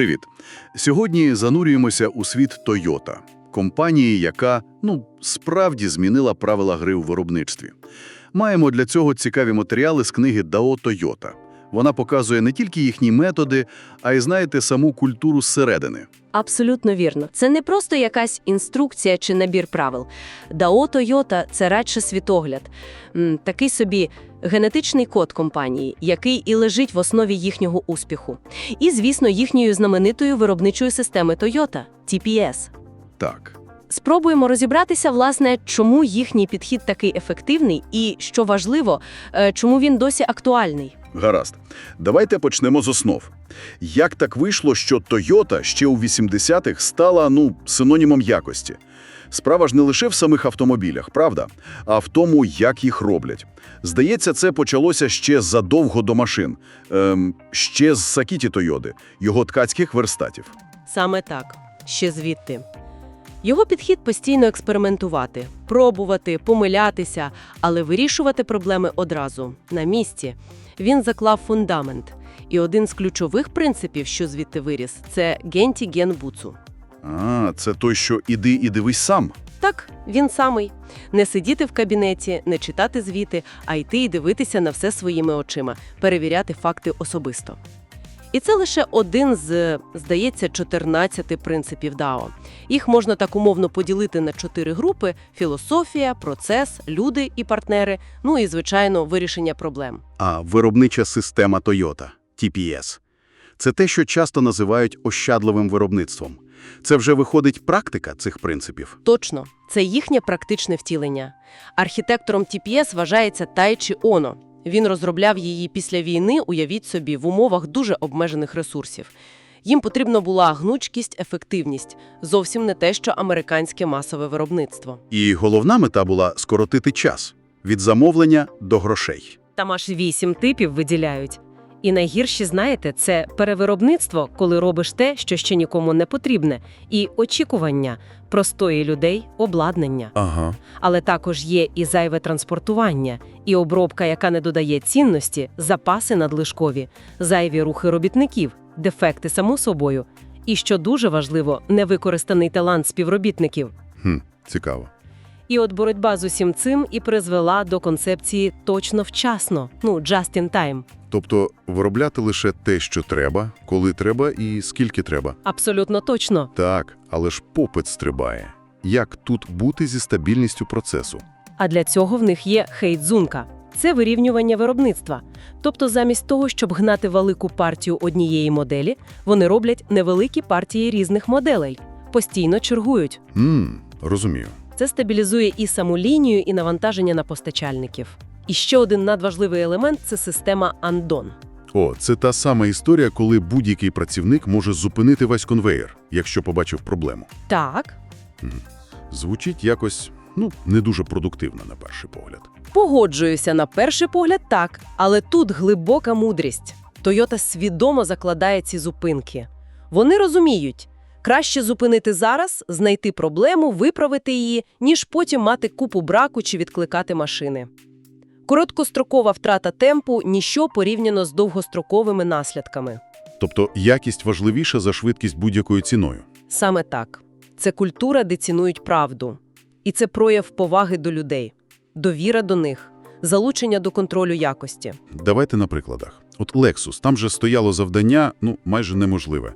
Привіт! Сьогодні занурюємося у світ Toyota, компанії, яка, ну, справді змінила правила гри у виробництві. Маємо для цього цікаві матеріали з книги «Дао Toyota». Вона показує не тільки їхні методи, а й, знаєте, саму культуру зсередини. Абсолютно вірно. Це не просто якась інструкція чи набір правил. дао Toyota – це радше світогляд. Такий собі генетичний код компанії, який і лежить в основі їхнього успіху. І, звісно, їхньою знаменитою виробничою системи Toyota – TPS. Так. Спробуємо розібратися, власне, чому їхній підхід такий ефективний і, що важливо, е, чому він досі актуальний. Гаразд. Давайте почнемо з основ. Як так вийшло, що Toyota ще у 80-х стала, ну, синонімом якості? Справа ж не лише в самих автомобілях, правда? А в тому, як їх роблять. Здається, це почалося ще задовго до машин. Ем, ще з Сакіті Тойоди, його ткацьких верстатів. Саме так, ще звідти. Його підхід постійно експериментувати, пробувати, помилятися, але вирішувати проблеми одразу, на місці. Він заклав фундамент. І один з ключових принципів, що звідти виріс, це генті ген буцу. А, це той, що іди і дивись сам. Так, він самий. Не сидіти в кабінеті, не читати звіти, а йти і дивитися на все своїми очима, перевіряти факти особисто. І це лише один з, здається, 14 принципів ДАО. Їх можна так умовно поділити на чотири групи: філософія, процес, люди і партнери, ну і, звичайно, вирішення проблем. А виробнича система Toyota – TPS. Це те, що часто називають ощадливим виробництвом. Це вже виходить практика цих принципів. Точно, це їхнє практичне втілення. Архітектором TPS вважається Тайчі Оно. Він розробляв її після війни, уявіть собі, в умовах дуже обмежених ресурсів. Їм потрібна була гнучкість, ефективність, зовсім не те, що американське масове виробництво. І головна мета була скоротити час – від замовлення до грошей. Там аж вісім типів виділяють. І найгірші, знаєте, це перевиробництво, коли робиш те, що ще нікому не потрібне, і очікування простої людей, обладнання. Ага. Але також є і зайве транспортування, і обробка, яка не додає цінності, запаси надлишкові, зайві рухи робітників, дефекти само собою. І що дуже важливо, невикористаний талант співробітників. Хм, цікаво. І от боротьба з усім цим і призвела до концепції точно вчасно, ну just in time. Тобто виробляти лише те, що треба, коли треба і скільки треба. Абсолютно точно. Так, але ж попит стрибає. Як тут бути зі стабільністю процесу? А для цього в них є хейдзунка. Це вирівнювання виробництва. Тобто, замість того, щоб гнати велику партію однієї моделі, вони роблять невеликі партії різних моделей, постійно чергують. Мм, розумію. Це стабілізує і саму лінію, і навантаження на постачальників. І ще один надважливий елемент це система Андон. О, це та сама історія, коли будь-який працівник може зупинити весь конвейер, якщо побачив проблему. Так, Звучить якось, ну, не дуже продуктивно на перший погляд. Погоджуюся на перший погляд так, але тут глибока мудрість. Тойота свідомо закладає ці зупинки. Вони розуміють, краще зупинити зараз, знайти проблему, виправити її, ніж потім мати купу браку чи відкликати машини. Короткострокова втрата темпу – ніщо порівняно з довгостроковими наслідками. Тобто якість важливіша за швидкість будь-якою ціною. Саме так. Це культура, де цінують правду. І це прояв поваги до людей, довіра до них, залучення до контролю якості. Давайте на прикладах. От Lexus, там же стояло завдання, ну, майже неможливе.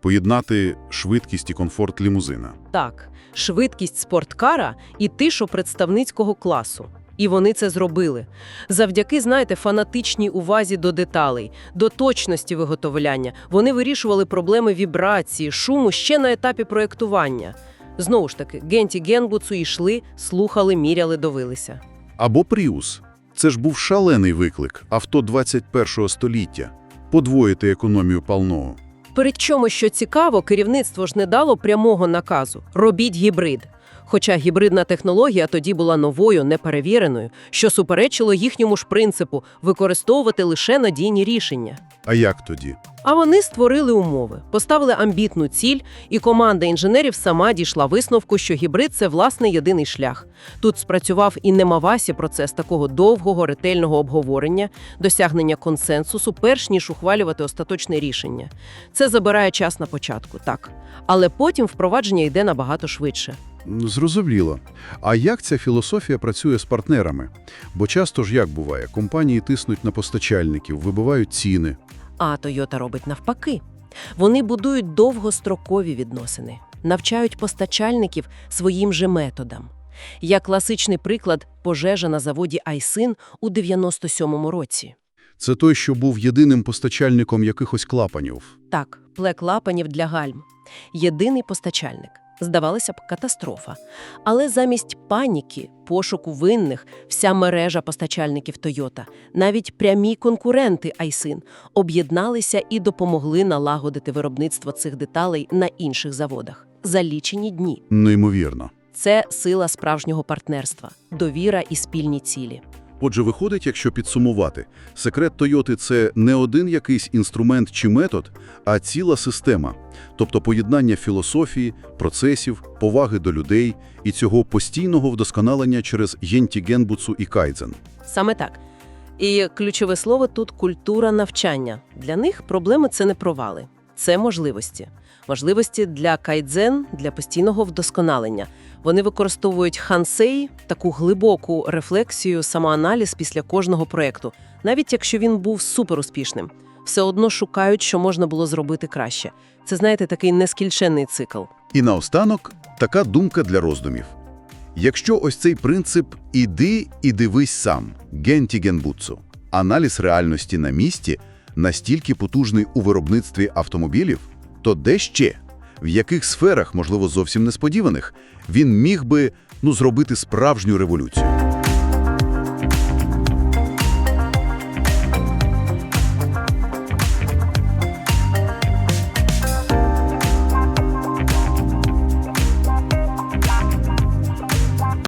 Поєднати швидкість і комфорт лімузина. Так, швидкість спорткара і тишу представницького класу. І вони це зробили. Завдяки, знаєте, фанатичній увазі до деталей, до точності виготовляння. Вони вирішували проблеми вібрації, шуму ще на етапі проєктування. Знову ж таки, Генті Генбуцу йшли, слухали, міряли, дивилися. Або Prius. Це ж був шалений виклик авто 21-го століття. Подвоїти економію пального. Причому, що цікаво, керівництво ж не дало прямого наказу «робіть гібрид». Хоча гібридна технологія тоді була новою, неперевіреною, що суперечило їхньому ж принципу використовувати лише надійні рішення. А як тоді? А вони створили умови, поставили амбітну ціль, і команда інженерів сама дійшла висновку, що гібрид це власне єдиний шлях. Тут спрацював і немавасі процес такого довгого ретельного обговорення, досягнення консенсусу, перш ніж ухвалювати остаточне рішення. Це забирає час на початку, так. Але потім впровадження йде набагато швидше. Зрозуміло. А як ця філософія працює з партнерами? Бо часто ж як буває, компанії тиснуть на постачальників, вибивають ціни. А Toyota робить навпаки. Вони будують довгострокові відносини, навчають постачальників своїм же методам. Як класичний приклад пожежа на заводі Айсин у 97-му році. Це той, що був єдиним постачальником якихось клапанів. Так, плек лапанів для гальм. Єдиний постачальник. Здавалося б, катастрофа. Але замість паніки, пошуку винних, вся мережа постачальників Toyota, навіть прямі конкуренти Айсин, об'єдналися і допомогли налагодити виробництво цих деталей на інших заводах за лічені дні. Неймовірно. Це сила справжнього партнерства, довіра і спільні цілі. Отже, виходить, якщо підсумувати, секрет Тойоти – це не один якийсь інструмент чи метод, а ціла система. Тобто поєднання філософії, процесів, поваги до людей і цього постійного вдосконалення через єнтігенбуцу і кайдзен. Саме так. І ключове слово тут культура навчання. Для них проблеми це не провали, це можливості. Можливості для кайдзен, для постійного вдосконалення. Вони використовують хансей, таку глибоку рефлексію, самоаналіз після кожного проєкту, навіть якщо він був суперуспішним. Все одно шукають, що можна було зробити краще. Це, знаєте, такий нескінченний цикл. І наостанок така думка для роздумів. Якщо ось цей принцип «іди і дивись сам» гентігенбуцу, аналіз реальності на місці настільки потужний у виробництві автомобілів, то де ще, в яких сферах, можливо, зовсім несподіваних, він міг би ну, зробити справжню революцію?